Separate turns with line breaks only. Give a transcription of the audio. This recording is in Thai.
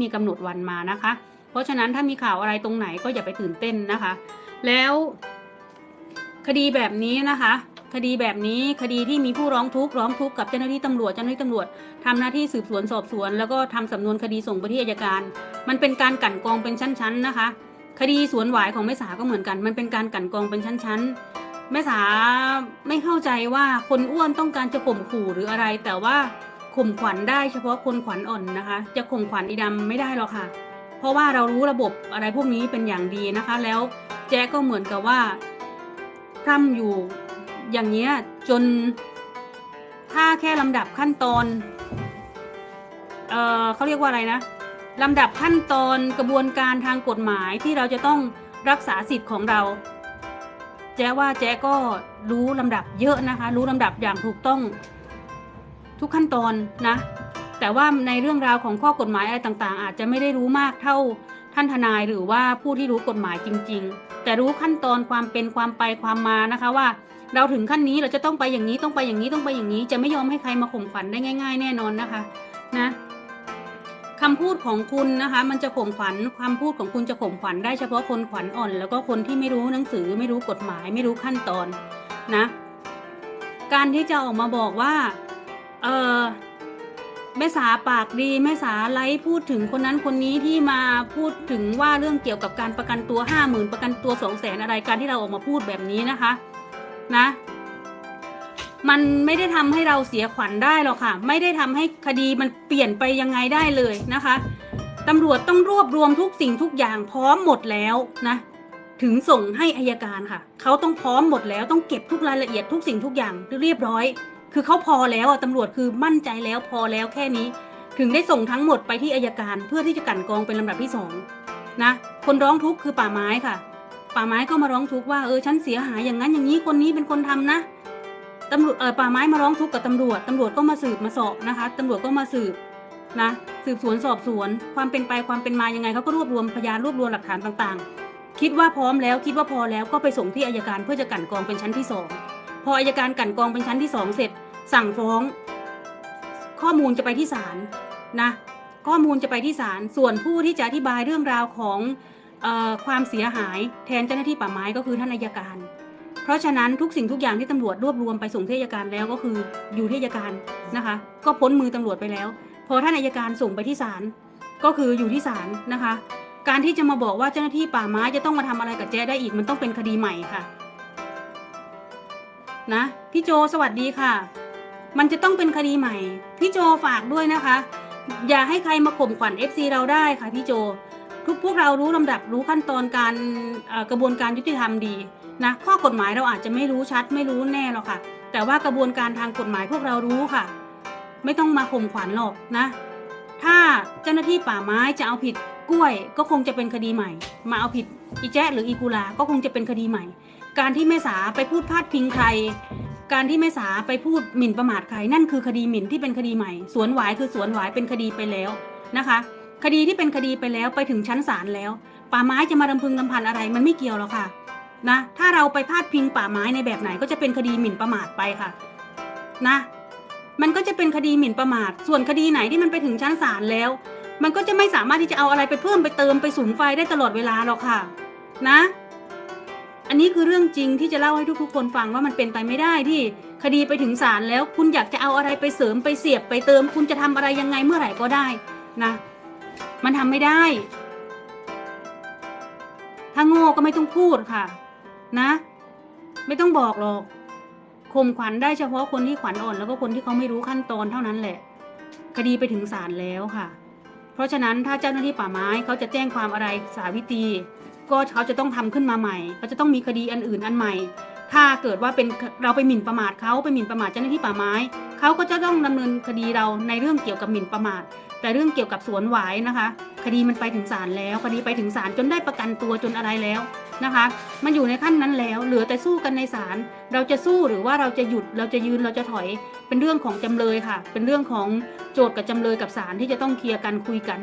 มีกำหนดวันมานะคะ เพราะฉะนั้นถ้ามีข่าวอะไรตรงไหนก็อย่าไปตื่นเต้นนะคะ แล้วคดีแบบนี้นะคะ คดีแบบนี้คดีที่มีผู้ร้องทุกข์ร้องทุกข์กับเจ้าหน้าที่ตำรวจเจ้าหน้าที่ตำรวจทำหน้าที่สืบสวนสอบสวน แล้วก็ทำสำนวนคดีส่งไปที่อัยการ มันเป็นการกั่นกรองเป็นชั้นๆนะคะ คดีสวนหวายของแม่สาก็เหมือนกัน มันเป็นการกั่นกรองเป็นชั้นๆแม่สาไม่เข้าใจว่าคนอ้วนต้องการจะข่มขู่หรืออะไร แต่ว่า ข่มขวัญได้เฉพาะคนขวัญอ่อนนะคะ จะข่มขวัญอีดำไม่ได้หรอกค่ะ เพราะว่าเรารู้ระบบอะไรพวกนี้เป็นอย่างดีนะคะ แล้วแจ๊ก็เหมือนกับว่าพร่ำอยู่อย่างเนี้ยจนถ้าแค่ลำดับขั้นตอน เออเขาเรียกว่าอะไรนะลำดับขั้นตอนกระบวนการทางกฎหมายที่เราจะต้องรักษาสิทธิ์ของเรา แจ๊ว่าแจ๊ก็รู้ลำดับเยอะนะคะ รู้ลำดับอย่างถูกต้อง ทุกขั้นตอนนะ แต่ว่าในเรื่องราวของข้อกฎหมายอะไรต่างๆ อาจจะไม่ได้รู้มากเท่าท่านทนายหรือว่าผู้ที่รู้กฎหมายจริง ๆ แต่รู้ขั้นตอนความเป็นความไปความมานะคะว่า เราถึงขั้นนี้เราจะต้องไปอย่างนี้ต้องไปอย่างนี้ต้องไปอย่างนี้ จะไม่ยอมให้ใครมาข่มขวัญได้ง่าย ๆ แน่นอนนะคะนะคำพูดของคุณนะคะ มันจะข่มขวัญความพูดของคุณจะข่มขวัญได้เฉพาะคนขวัญอ่อน แล้วก็คนที่ไม่รู้หนังสือไม่รู้กฎหมาย ไม่รู้ขั้นตอนนะ การที่จะออกมาบอกว่า เออแม่สาปากดีแม่สาไลฟ์พูดถึงคนนั้นคนนี้ที่มาพูดถึงว่าเรื่องเกี่ยวกับการประกันตัวห้าหมื่นประกันตัวสองแสนอะไรการที่เราออกมาพูดแบบนี้นะคะ นะ มันไม่ได้ทำให้เราเสียขวัญได้หรอกค่ะ ไม่ได้ทำให้คดีมันเปลี่ยนไปยังไงได้เลยนะคะตำรวจต้องรวบรวมทุกสิ่งทุกอย่างพร้อมหมดแล้วนะถึงส่งให้อายการค่ะ เขาต้องพร้อมหมดแล้วต้องเก็บทุกรายละเอียดทุกสิ่งทุกอย่างเรียบร้อย คือเขาพอแล้วอะตำรวจคือมั่นใจแล้วพอแล้วแค่นี้ ถึงได้ส่งทั้งหมดไปที่อายการเพื่อที่จะกันกองเป็นลำดับที่สองนะคนร้องทุกข์คือป่าไม้ค่ะ ป่าไม้ก็มาร้องทุกข์ว่าเออฉันเสียหายอย่างนั้นอย่างนี้คนนี้เป็นคนทำนะตำรวจเออป่าไม้มาร้องทุกข์กับตำรวจตำรวจก็มาสืบมาสอบนะคะตำรวจก็มาสืบนะสืบสวนสอบสวน ความเป็นไปความเป็นมายังไงเขาก็รวบรวมพยานรวบรวมหลักฐานต่างๆ คิดว่าพร้อมแล้วคิดว่าพอแล้วก็ไปส่งที่อายการเพื่อจะกันกองเป็นชั้นที่สอง พออายการกันกองเป็นชั้นที่สองเสร็จ สั่งฟ้อง ข้อมูลจะไปที่ศาลนะ ข้อมูลจะไปที่ศาลส่วนผู้ที่จะอธิบายเรื่องราวของออความเสียหายแทนเจ้าหน้าที่ป่าไม้ก็คือท่านอายการ เพราะฉะนั้นทุกสิ่งทุกอย่างที่ตำรวจรวบรวมไปส่งที่อายการแล้วก็คืออยู่ที่อายการนะคะ ก็พ้นมือตำรวจไปแล้ว พอท่านอายการส่งไปที่ศาลก็คืออยู่ที่ศาลนะคะ การที่จะมาบอกว่าเจ้าหน้าที่ป่าไม้จะต้องมาทำอะไรกับแจ๊ได้อีกมันต้องเป็นคดีใหม่ค่ะ นะพี่โจสวัสดีค่ะ มันจะต้องเป็นคดีใหม่ พี่โจฝากด้วยนะคะ อย่าให้ใครมาข่มขวัญ FC เราได้ค่ะพี่โจทุกพวกเรารู้ลำดับรู้ขั้นตอนการกระบวนการยุติธรรมดีนะข้อกฎหมายเราอาจจะไม่รู้ชัดไม่รู้แน่หรอกค่ะ แต่ว่ากระบวนการทางกฎหมายพวกเรารู้ค่ะ ไม่ต้องมาข่มขวัญหรอกนะ ถ้าเจ้าหน้าที่ป่าไม้จะเอาผิด กล้วยก็คงจะเป็นคดีใหม่ มาเอาผิดอีแจ๊หรืออีกูลาก็คงจะเป็นคดีใหม่ การที่แม่สาไปพูดพาดพิงใคร การที่แม่สาไปพูดหมิ่นประมาทใครนั่นคือคดีหมิ่นที่เป็นคดีใหม่ สวนหวายคือสวนหวายเป็นคดีไปแล้วนะคะ คดีที่เป็นคดีไปแล้วไปถึงชั้นศาลแล้ว ป่าไม้จะมาดำพึงดำพันอะไรมันไม่เกี่ยวหรอกค่ะนะถ้าเราไปพาดพิงป่าไม้ในแบบไหนก็จะเป็นคดีหมิ่นประมาทไปค่ะนะมันก็จะเป็นคดีหมิ่นประมาท ส่วนคดีไหนที่มันไปถึงชั้นศาลแล้ว มันก็จะไม่สามารถที่จะเอาอะไรไปเพิ่มไปเติมไปสูงไฟได้ตลอดเวลาหรอกค่ะ นะ อันนี้คือเรื่องจริงที่จะเล่าให้ทุกๆคนฟังว่ามันเป็นไปไม่ได้ที่คดีไปถึงศาลแล้ว คุณอยากจะเอาอะไรไปเสริมไปเสียบไปเติม คุณจะทำอะไรยังไงเมื่อไหร่ก็ได้นะ มันทำไม่ได้ ถ้าโง่ก็ไม่ต้องพูดค่ะ นะ ไม่ต้องบอกหรอกข่มขวัญได้เฉพาะคนที่ขวัญอ่อนแล้วก็คนที่เขาไม่รู้ขั้นตอนเท่านั้นแหละ คดีไปถึงศาลแล้วค่ะ เพราะฉะนั้นถ้าเจ้าหน้าที่ป่าไม้เขาจะแจ้งความอะไรสาวิตรีก็เขาจะต้องทำขึ้นมาใหม่เขาจะต้องมีคดีอันอื่นอันใหม่ ถ้าเกิดว่าเป็นเราไปหมิ่นประมาทเขาไปหมิ่นประมาทเจ้าหน้าที่ป่าไม้เขาก็จะต้องดำเนินคดีเราในเรื่องเกี่ยวกับหมิ่นประมาท แต่เรื่องเกี่ยวกับสวนหวายนะคะ คดีมันไปถึงศาลแล้ว คดีไปถึงศาลจนได้ประกันตัวจนอะไรแล้ว นะคะ มันอยู่ในขั้นนั้นแล้ว เหลือแต่สู้กันในศาล เราจะสู้หรือว่าเราจะหยุด เราจะยืน เราจะถอย เป็นเรื่องของจำเลยค่ะ เป็นเรื่องของโจทก์กับจำเลยกับศาลที่จะต้องเคลียร์กันคุยกัน